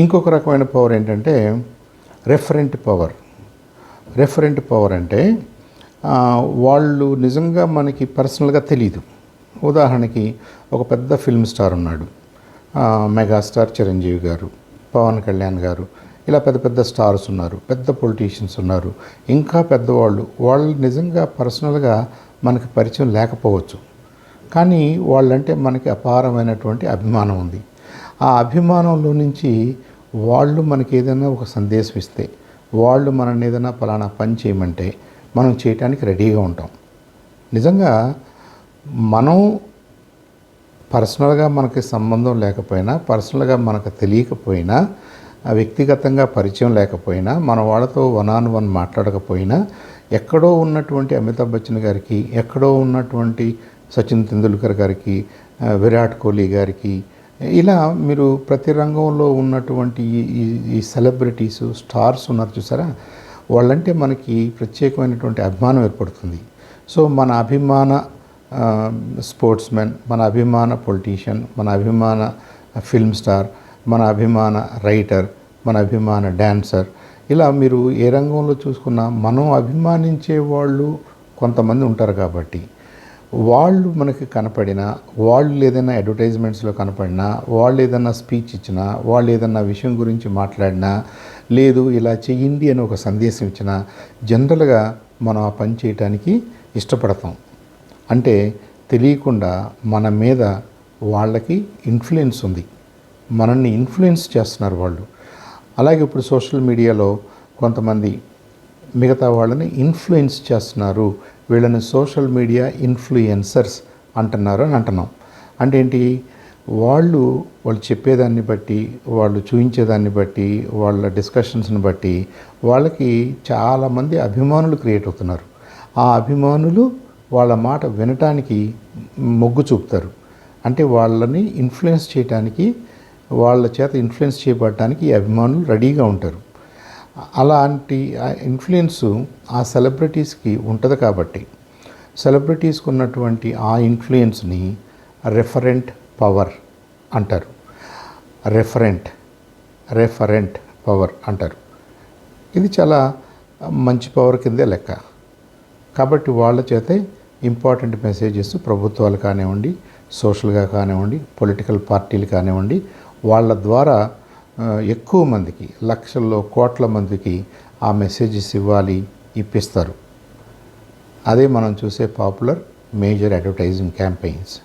ఇంకొక రకమైన పవర్ ఏంటంటే రెఫరెంట్ పవర్ రెఫరెంట్ పవర్ అంటే వాళ్ళు నిజంగా మనకి పర్సనల్గా తెలియదు ఉదాహరణకి ఒక పెద్ద ఫిల్మ్ స్టార్ ఉన్నాడు. మెగాస్టార్ చిరంజీవి గారు పవన్ కళ్యాణ్ గారు ఇలా పెద్ద పెద్ద స్టార్స్ ఉన్నారు పెద్ద పొలిటీషియన్స్ ఉన్నారు. ఇంకా పెద్దవాళ్ళు వాళ్ళు నిజంగా పర్సనల్గా మనకి పరిచయం లేకపోవచ్చు. కానీ వాళ్ళంటే మనకి అపారమైనటువంటి అభిమానం ఉంది. ఆ అభిమానంలో నుంచి వాళ్ళు మనకి ఏదైనా ఒక సందేశం ఇస్తే వాళ్ళు మనల్ని ఏదైనా ఫలానా పని చేయమంటే మనం చేయటానికి రెడీగా ఉంటాం. నిజంగా మనం పర్సనల్గా మనకి సంబంధం లేకపోయినా పర్సనల్గా మనకు తెలియకపోయినా వ్యక్తిగతంగా పరిచయం లేకపోయినా మన వాళ్ళతో వన్ ఆన్ వన్ మాట్లాడకపోయినా ఎక్కడో ఉన్నటువంటి అమితాబ్ బచ్చన్ గారికి ఎక్కడో ఉన్నటువంటి సచిన్ తెందుల్కర్ గారికి విరాట్ కోహ్లీ గారికి ఇలా మీరు ప్రతి రంగంలో ఉన్నటువంటి ఈ- ఈ ఈ సెలబ్రిటీస్ స్టార్స్ ఉన్నారు చూసారా? వాళ్ళంటే మనకి ప్రత్యేకమైనటువంటి అభిమానం ఏర్పడుతుంది. సో మన అభిమాన స్పోర్ట్స్ మెన్ మన అభిమాన పొలిటీషియన్ మన అభిమాన ఫిల్మ్ స్టార్ మన అభిమాన రైటర్ మన అభిమాన డాన్సర్ ఇలా మీరు ఏ రంగంలో చూసుకున్నా మనం అభిమానించే వాళ్ళు కొంతమంది ఉంటారు కాబట్టి. వాళ్ళు మనకి కనపడినా వాళ్ళు ఏదైనా అడ్వర్టైజ్మెంట్స్లో కనపడినా వాళ్ళు ఏదైనా స్పీచ్ ఇచ్చినా వాళ్ళు ఏదైనా విషయం గురించి మాట్లాడినా లేదు ఇలా చెయ్యండి అని ఒక సందేశం ఇచ్చినా జనరల్గా మనం ఆ పని చేయటానికి ఇష్టపడతాం. అంటే తెలియకుండా మన మీద వాళ్ళకి ఇన్ఫ్లుయెన్స్ ఉంది. మనల్ని ఇన్ఫ్లుయెన్స్ చేస్తున్నారు వాళ్ళు. అలాగే ఇప్పుడు సోషల్ మీడియాలో కొంతమంది మిగతా వాళ్ళని ఇన్ఫ్లుయెన్స్ చేస్తున్నారు. వీళ్ళని సోషల్ మీడియా ఇన్ఫ్లుయెన్సర్స్ అంటున్నారు అని అంటున్నాం. అంటే ఏంటి? వాళ్ళు వాళ్ళు చెప్పేదాన్ని బట్టి వాళ్ళు చూపించేదాన్ని బట్టి వాళ్ళ డిస్కషన్స్ని బట్టి వాళ్ళకి చాలామంది అభిమానులు క్రియేట్ అవుతున్నారు. ఆ అభిమానులు వాళ్ళ మాట వినటానికి మొగ్గు చూపుతారు. అంటే వాళ్ళని ఇన్ఫ్లుయెన్స్ చేయడానికి వాళ్ళ చేత ఇన్ఫ్లుయెన్స్ చేయబడటానికి ఈ అభిమానులు రెడీగా ఉంటారు. అలాంటి ఇన్ఫ్లుయెన్స్ ఆ సెలబ్రిటీస్కి ఉంటుంది కాబట్టి. సెలబ్రిటీస్కి ఉన్నటువంటి ఆ ఇన్ఫ్లుయెన్స్ని రెఫరెంట్ పవర్ అంటారు. రెఫరెంట్ రెఫరెంట్ పవర్ అంటారు. ఇది చాలా మంచి పవర్ కిందే లెక్క. కాబట్టి వాళ్ళ చేతే ఇంపార్టెంట్ మెసేజెస్ ప్రభుత్వాలు కానివ్వండి సోషల్గా కానివ్వండి పొలిటికల్ పార్టీలు కానివ్వండి వాళ్ళ ద్వారా ఎక్కువ మందికి లక్షల్లో కోట్ల మందికి ఆ మెసేజెస్ ఇవ్వాలి ఇప్పిస్తారు. అదే మనం చూసే పాపులర్ మేజర్ అడ్వర్టైజింగ్ క్యాంపెయిన్స్.